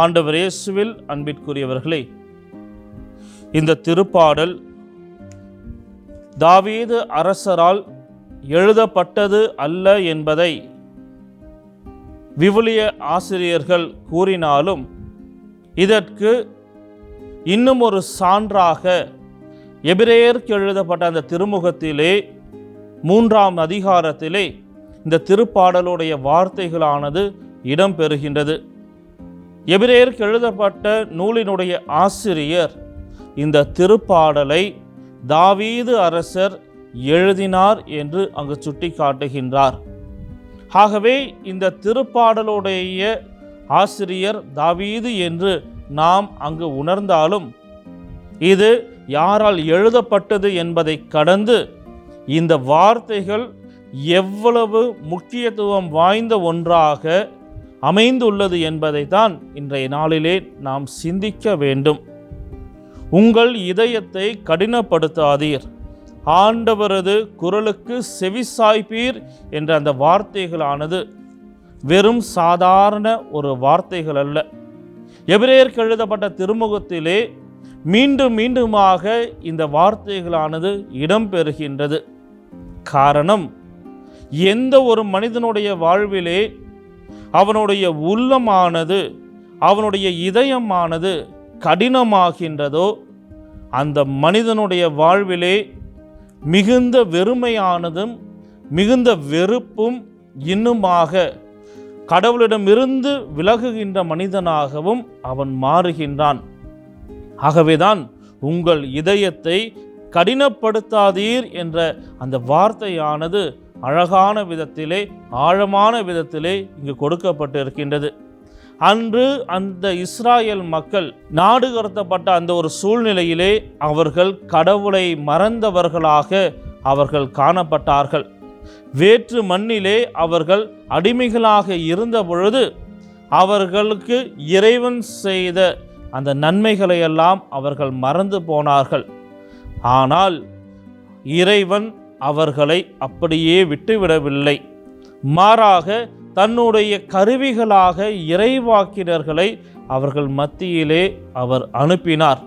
ஆண்டவர் இயேசுவில் அன்பிற்குரியவர்களே இந்த திருப்பாடல் தாவீது அரசரால் எழுதப்பட்டது அல்ல என்பதை விவிலிய ஆசிரியர்கள் கூறினாலும் இதற்கு இன்னும் ஒரு சான்றாக எபிரேயருக்கு எழுதப்பட்ட அந்த திருமுகத்திலே மூன்றாம் அதிகாரத்திலே இந்த திருப்பாடலுடைய வார்த்தைகளானது இடம்பெறுகின்றது. எபிரேயருக்கு எழுதப்பட்ட நூலினுடைய ஆசிரியர் இந்த திருப்பாடலை தாவீது அரசர் எழுதினார் என்று அங்கு சுட்டி காட்டுகின்றார் ஆகவே இந்த திருப்பாடலுடைய ஆசிரியர் தாவீது என்று நாம் அங்கு உணர்ந்தாலும் இது யாரால் எழுதப்பட்டது என்பதை கடந்து இந்த வார்த்தைகள் எவ்வளவு முக்கியத்துவம் வாய்ந்த ஒன்றாக அமைந்துள்ளது என்பதை தான் இன்றைய நாளிலே நாம் சிந்திக்க வேண்டும். உங்கள் இதயத்தை கடினப்படுத்தாதீர். ஆண்டவரது குரலுக்கு செவிசாய்ப்பீர் என்ற அந்த வார்த்தைகளானது வெறும் சாதாரண ஒரு வார்த்தைகள் அல்ல. எபிரேயருக்கு எழுதப்பட்ட திருமுகத்திலே மீண்டும் மீண்டுமாக இந்த வார்த்தைகளானது இடம்பெறுகின்றது. காரணம் எந்த ஒரு மனிதனுடைய வாழ்விலே அவனுடைய உள்ளமானது அவனுடைய இதயமானது கடினமாகின்றதோ அந்த மனிதனுடைய வாழ்விலே மிகுந்த வெறுமையானதும் மிகுந்த வெறுப்பும் இன்னுமாக கடவுளிடமிருந்து விலகுகின்ற மனிதனாகவும் அவன் மாறுகின்றான். ஆகவேதான் உங்கள் இதயத்தை கடினப்படுத்தாதீர் என்ற அந்த வார்த்தையானது அழகான விதத்திலே ஆழமான விதத்திலே இங்கு கொடுக்கப்பட்டிருக்கின்றது. அன்று அந்த இஸ்ராயல் மக்கள் நாடு கடத்தப்பட்ட அந்த ஒரு சூழ்நிலையிலே அவர்கள் கடவுளை மறந்தவர்களாக அவர்கள் காணப்பட்டார்கள். வேற்று மண்ணிலே அவர்கள் அடிமைகளாக இருந்த பொழுது அவர்களுக்கு இறைவன் செய்த அந்த நன்மைகளை எல்லாம் அவர்கள் மறந்து போனார்கள். ஆனால் இறைவன் அவர்களை அப்படியே விட்டுவிடவில்லை. மாறாக தன்னுடைய கருவிகளாக இறைவாக்கினர்களை அவர்கள் மத்தியிலே அவர் அனுப்பினார்.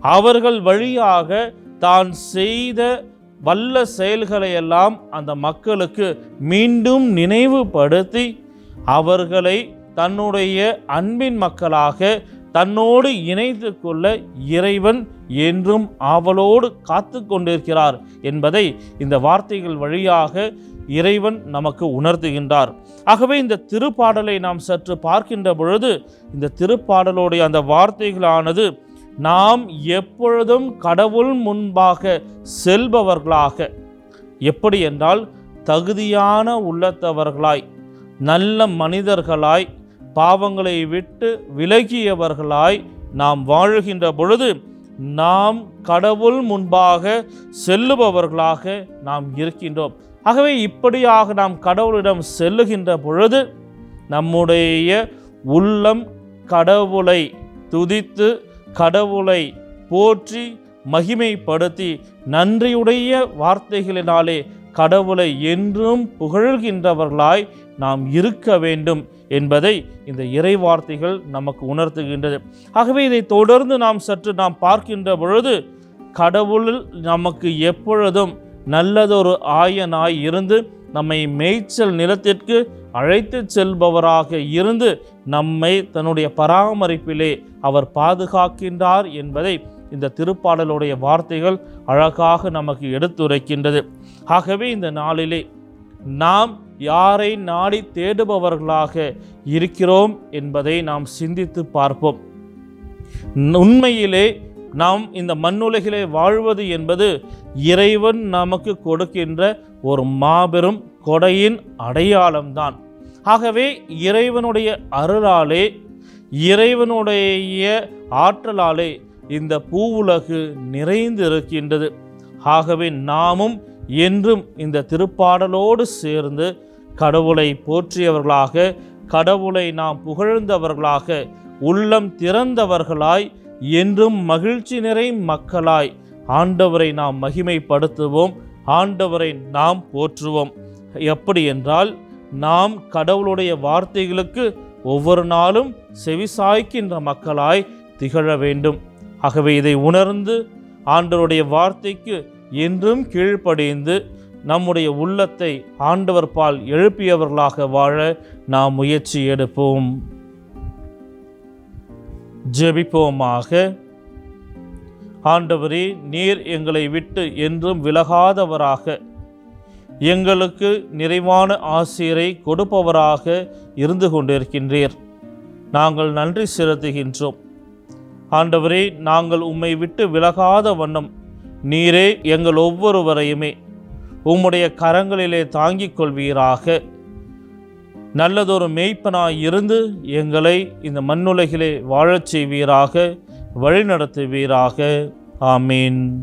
அவர்கள் வழியாக தான் செய்த வல்ல செயல்களையெல்லாம் அந்த மக்களுக்கு மீண்டும் நினைவுபடுத்தி அவர்களை தன்னுடைய அன்பின் மக்களாக தன்னோடு இணைத்து கொள்ள இறைவன் என்றும் ஆவலோடு காத்து கொண்டிருக்கிறார் என்பதை இந்த வார்த்தைகள் வழியாக இறைவன் நமக்கு உணர்த்துகின்றார். ஆகவே இந்த திருப்பாடலை நாம் சற்று பார்க்கின்ற பொழுது இந்த திருப்பாடலுடைய அந்த வார்த்தைகளானது நாம் எப்பொழுதும் கடவுள் முன்பாக செல்பவர்களாக எப்படி என்றால் தகுதியான உள்ளத்தவர்களாய் நல்ல மனிதர்களாய் பாவங்களை விட்டு விலகியவர்களாய் நாம் வாழுகின்ற பொழுது நாம் கடவுள் முன்பாக செல்லுபவர்களாக நாம் இருக்கின்றோம். ஆகவே இப்படியாக நாம் கடவுளிடம் செல்லுகின்ற பொழுது நம்முடைய உள்ளம் கடவுளை துதித்து கடவுளை போற்றி மகிமைப்படுத்தி நன்றியுடைய வார்த்தைகளினாலே கடவுளை என்றும் புகழ்கின்றவர்களாய் நாம் இருக்க வேண்டும் என்பதை இந்த இறை வார்த்தைகள் நமக்கு உணர்த்துகின்றது. ஆகவே இதை தொடர்ந்து நாம் சற்று நாம் பார்க்கின்ற பொழுது கடவுள் நமக்கு எப்பொழுதும் நல்லதொரு ஆயனாய் இருந்து நம்மை மேய்ச்சல் நிலத்திற்கு அழைத்து செல்பவராக இருந்து நம்மை தன்னுடைய பராமரிப்பிலே அவர் பாதுகாக்கின்றார் என்பதை இந்த திருப்பாடலுடைய வார்த்தைகள் அழகாக நமக்கு எடுத்துரைக்கின்றது. ஆகவே இந்த நாளிலே நாம் யாரை நாடி தேடுபவர்களாக இருக்கிறோம் என்பதை நாம் சிந்தித்து பார்ப்போம். உண்மையிலே நாம் இந்த மண்ணுலகிலே வாழ்வது என்பது இறைவன் நமக்கு கொடுக்கின்ற ஒரு மாபெரும் கொடையின் அடையாளம்தான். ஆகவே இறைவனுடைய அருளாலே இறைவனுடைய ஆற்றலாலே இந்த பூவுலகு நிறைந்து இருக்கின்றது ஆகவே நாமும் என்றும் இந்த திருப்பாடலோடு சேர்ந்து கடவுளை போற்றியவர்களாக கடவுளை நாம் புகழ்ந்தவர்களாக உள்ளம் திறந்தவர்களாய் என்றும் மகிழ்ச்சி நிறை மக்களாய் ஆண்டவரை நாம் மகிமைப்படுத்துவோம் ஆண்டவரை நாம் போற்றுவோம். எப்படி என்றால் நாம் கடவுளுடைய வார்த்தைகளுக்கு ஒவ்வொரு நாளும் செவிசாய்க்கின்ற மக்களாய் திகழ வேண்டும். ஆகவே இதை உணர்ந்து ஆண்டவருடைய வார்த்தைக்கு என்றும் கீழ்ப்படிந்து நம்முடைய உள்ளத்தை ஆண்டவர் பால் எழுப்பியவர்களாக வாழ நாம் முயற்சி எடுப்போம். ஜெபிப்போமாக. ஆண்டவரே நீர் எங்களை விட்டு என்றும் விலகாதவராக எங்களுக்கு நிறைவான ஆசிரியரை கொடுப்பவராக இருந்து கொண்டிருக்கின்றீர். நாங்கள் நன்றி செலுத்துகின்றோம். ஆண்டவரே நாங்கள் உம்மை விட்டு விலகாத வண்ணம் நீரே எங்கள் ஒவ்வொருவரையுமே உம்முடைய கரங்களிலே தாங்கிக் கொள்வீராக. நல்லதொரு மெய்ப்பனாய் இருந்து எங்களை இந்த மண்ணுலகிலே வாழச் செய்வீராக வழிநடத்துவீராக. ஆமீன்.